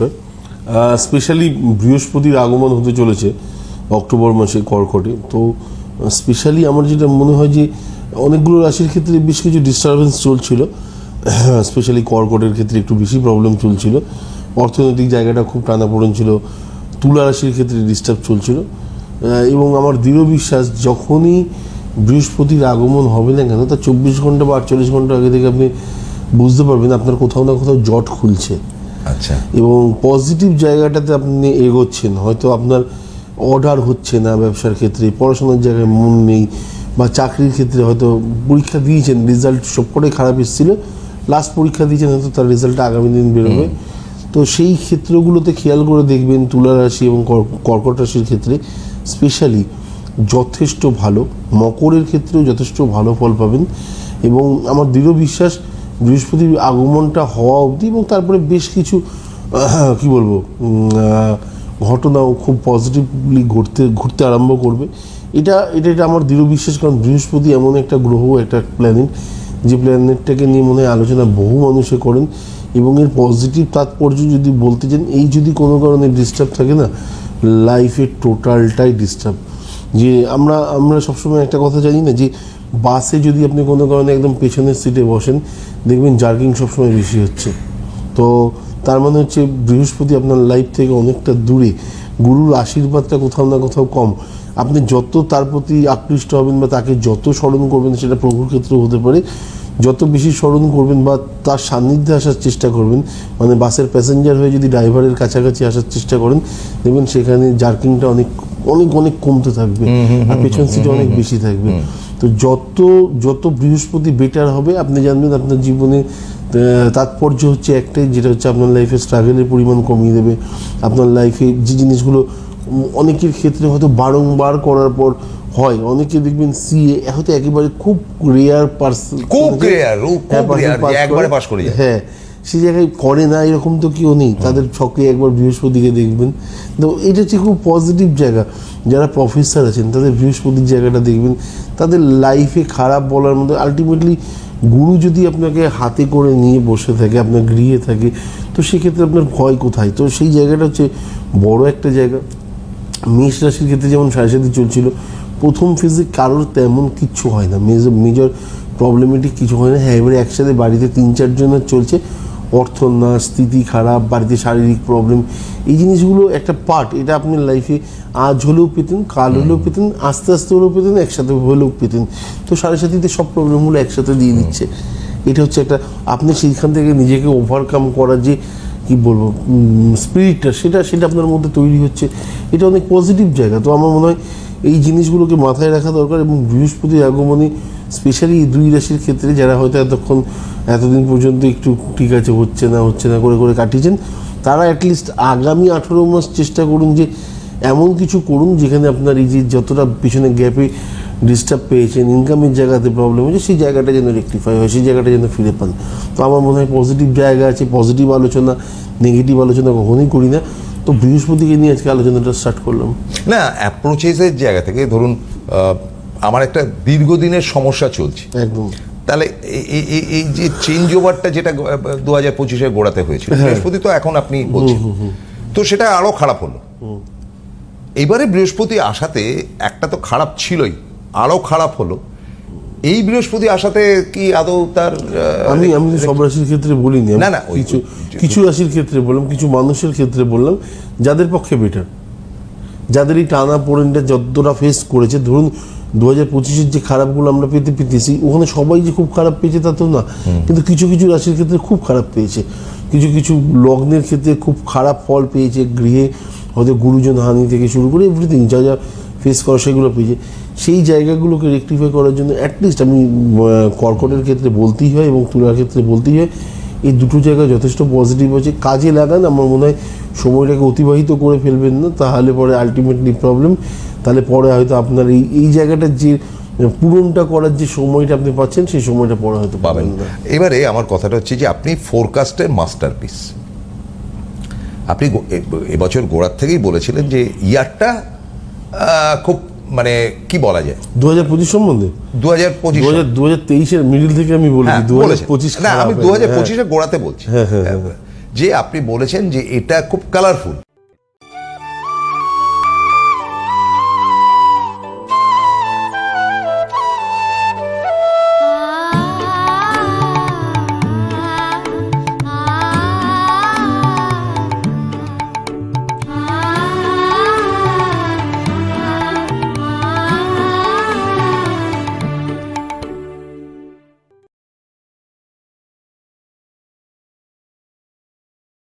নমস্কার। স্পেশালি বৃহস্পতির আগমন হতে চলেছে অক্টোবর মাসে কর্কটে। তো স্পেশালি আমার যেটা মনে হয় যে, অনেকগুলো রাশির ক্ষেত্রে বেশ কিছু ডিস্টারবেন্স চলছিল। স্পেশালি কর্কটের ক্ষেত্রে একটু বেশি প্রবলেম চলছিল। অর্থনৈতিক জায়গাটা খুব টানাপোড়েন ছিল। তুলা রাশির ক্ষেত্রে ডিস্টার্ব চলছিল। এবং আমার দৃঢ় বিশ্বাস, যখনই বৃহস্পতির আগমন হবে না কেন তার চব্বিশ ঘণ্টা বা আটচল্লিশ ঘণ্টা আগে থেকে আপনি বুঝতে পারবেন, আপনার কোথাও না কোথাও জট খুলছে। আচ্ছা। এবং পজিটিভ জায়গাটাতে আপনি এগোচ্ছেন হয়তো আপনার অর্ডার হচ্ছে না ব্যবসার ক্ষেত্রে পড়াশোনার জায়গায় মন নেই বা চাকরির ক্ষেত্রে হয়তো পরীক্ষা দিয়েছেন রেজাল্ট সবকটাই খারাপ এসেছিল লাস্ট পরীক্ষা দিয়েছেন হয়তো তার রেজাল্টটা আগামী দিন বেরোবে। তো সেই ক্ষেত্রগুলোতে খেয়াল করে দেখবেন তুলা রাশি এবং কর- কর্কট রাশির ক্ষেত্রে স্পেশালি যথেষ্ট ভালো মকরের ক্ষেত্রেও যথেষ্ট ভালো ফল পাবেন। এবং আমার দৃঢ় বিশ্বাস বৃহস্পতির আগমনটা হওয়া অবধি এবং তারপরে বেশ কিছু কি বলব ঘটনাও খুব পজিটিভলি ঘটতে, ঘুরতে আরম্ভ করবে। এটা এটা এটা আমার দৃঢ় বিশ্বাস, কারণ বৃহস্পতি এমন একটা গ্রহ, একটা প্ল্যানেট যে প্ল্যানেটটাকে নিয়ে মনে হয় আলোচনা বহু মানুষে করেন এবং এর পজিটিভ তাৎপর্য যদি বলতে চান, এই যদি কোনো কারণে ডিস্টার্ব থাকে না লাইফের টোটালটাই ডিস্টার্ব যে আমরা আমরা সবসময় একটা কথা জানি না যে বাসে যদি আপনি কোনো কারণে একদম পেছনের সিটে বসেন, দেখবেন জার্কিং সবসময় বেশি হচ্ছে। তো তার মানে হচ্ছে বৃহস্পতি আপনার লাইফ থেকে অনেকটা দূরে। গুরুর আশীর্বাদটা কোথাও না কোথাও কম। আপনি যত তার প্রতি আকৃষ্ট হবেন বা তাকে যত স্মরণ করবেন, সেটা প্রভুর ক্ষেত্রেও হতে পারে। যত বেশি স্মরণ করবেন বা তার সান্নিধ্যে আসার চেষ্টা করবেন মানে বাসের প্যাসেঞ্জার হয়ে যদি ড্রাইভারের কাছাকাছি আসার চেষ্টা করেন দেখবেন সেখানে জার্কিংটা অনেক অনেক অনেক কমতে থাকবে আর পেছন সিটে অনেক বেশি থাকবে। তো যত যত বৃহস্পতি বেটার হবে আপনি জানবেন আপনার জীবনে তাৎপর্য হচ্ছে একটাই যেটা হচ্ছে আপনার লাইফে স্ট্রাগলের পরিমাণ কমিয়ে দেবে। আপনার লাইফে যে জিনিসগুলো অনেকের ক্ষেত্রে হয়তো বারংবার করার পর হয়। অনেকে দেখবেন সিএ হয়তো একেবারে খুব রেয়ার পার্সন খুব rare, একবারে pass করে যায়। হ্যাঁ সেই জায়গায় করে না এরকম তো কেউ নেই। তাদের ছকে একবার বৃহস্পতিকে দেখবেন। তো এটা হচ্ছে খুব পজিটিভ জায়গা। যারা প্রফেসর আছেন তাদের বৃহস্পতির জায়গাটা দেখবেন। তাদের লাইফে খারাপ বলার মধ্যে আলটিমেটলি গুরু যদি আপনাকে হাতে করে নিয়ে বসে থাকে আপনার গৃহে থাকে তো সেক্ষেত্রে আপনার ভয় কোথায়? তো সেই জায়গাটা হচ্ছে বড় একটা জায়গা। মেষ রাশির ক্ষেত্রে যেমন সাড়ে সাথে চলছিল প্রথম ফেজে কারোর তেমন কিচ্ছু হয় না। মেজর মেজর প্রবলেমেটিক কিছু হয় না। হ্যাঁ এবারে একসাথে বাড়িতে তিন চারজনের চলছে। অর্থ না স্থিতি খারাপ বাড়িতে শারীরিক প্রবলেম এই জিনিসগুলো একটা পার্ট এটা আপনি লাইফে আজ হলেও পেতেন কাল হলেও পেতেন আস্তে আস্তে হলেও পেতেন একসাথে হলেও পেতেন। তো সাড়ে সাথীতে সব প্রবলেমগুলো একসাথে দিয়ে দিচ্ছে। এটা হচ্ছে একটা আপনি সেইখান থেকে নিজেকে ওভারকাম করার যে কি বলব স্পিরিটটা সেটা সেটা আপনার মধ্যে তৈরি হচ্ছে। এটা অনেক পজিটিভ জায়গা। তো আমার মনে হয় এই জিনিসগুলোকে মাথায় রাখা দরকার এবং বৃহস্পতির আগমনে স্পেশালি এই দুই রাশির ক্ষেত্রে যারা হয়তো এতক্ষণ, এতদিন পর্যন্ত একটু ঠিক আছে, হচ্ছে না হচ্ছে না করে করে কাটিয়েছেন, তারা অ্যাটলিস্ট আগামী আঠেরো মাস চেষ্টা করুন যে এমন কিছু করুন যেখানে আপনার এই যে যতটা পিছনে গ্যাপে ডিস্টার্ব পেয়েছেন ইনকামের জায়গাতে প্রবলেম হয়েছে সেই জায়গাটা যেন রেকটিফাই হয় সেই জায়গাটা যেন ফিরে পান। তো আমার মনে হয় পজিটিভ জায়গা আছে পজিটিভ আলোচনা নেগেটিভ আলোচনা কখনোই করি না। তো বৃহস্পতিকে নিয়ে আজকে আলোচনাটা স্টার্ট করলাম। না অ্যাপ্রোচেসের জায়গা থেকে ধরুন আমার একটা দীর্ঘদিনের সমস্যা চলছে। একদম। তাহলে এই- যে চেঞ্জ ওভারটা যেটা দু হাজার পঁচিশে গোড়াতে হয়েছিল বৃহস্পতি তো এখন আপনি বলছেন। তো সেটা আরও খারাপ হলো। এবারে বৃহস্পতি আসাতে একটা তো খারাপ ছিলই। আরও খারাপ হলো। এই বৃহস্পতি আসাতে কি আদৌ তার আমি আমি সব রাশির ক্ষেত্রে বলিনি। না, না, কিছু কিছু রাশির ক্ষেত্রে বললাম কিছু মানুষের ক্ষেত্রে বললাম যাদের পক্ষে বেটার যাদের এই টানা পোড়েনটা যতটা ফেস করেছে ধরুন দু হাজার পঁচিশের যে খারাপগুলো আমরা পেতে পেতেছি ওখানে সবাই যে খুব খারাপ পেয়েছে তা তো না। কিন্তু কিছু কিছু রাশির ক্ষেত্রে খুব খারাপ পেয়েছে। কিছু কিছু লগ্নের ক্ষেত্রে খুব খারাপ ফল পেয়েছে গৃহে হয়তো গুরুজন হানি থেকে শুরু করে এভরিথিং যা যা ফেস করা সেগুলো পেয়েছে। সেই জায়গাগুলোকে রেকটিফাই করার জন্য অ্যাটলিস্ট আমি কর্কটের ক্ষেত্রে বলতেই হয় এবং তুলার ক্ষেত্রে বলতেই হয়, এই দুটো জায়গা যথেষ্ট পজিটিভ আছে। কাজে লাগান, আমার মনে হয় সময়টাকে অতিবাহিত করে ফেলবেন না, তাহলে পরে আলটিমেটলি প্রবলেম তাহলে পরে হয়তো আপনার এই এই জায়গাটার যে, পূরণটা করার যে সময়টা আপনি পাচ্ছেন, সেই সময়টা পরে হয়তো পাবেন না। এবারে আমার কথাটা হচ্ছে যে, আপনি ফোরকাস্টের মাস্টারপিস আপনি এবছর গোড়ার থেকেই বলেছিলেন যে, ইয়ারটা খুব মানে কি বলা যায়? দু হাজার পঁচিশ সম্বন্ধে? দু হাজার পঁচিশ দু হাজার তেইশের মিডিল থেকে আমি বলেছি হ্যাঁ, দু হাজার পঁচিশ না আমি দু হাজার পঁচিশে গোড়াতে বলছি। হ্যাঁ, হ্যাঁ, হ্যাঁ। যে আপনি বলেছেন যে এটা খুব কালারফুল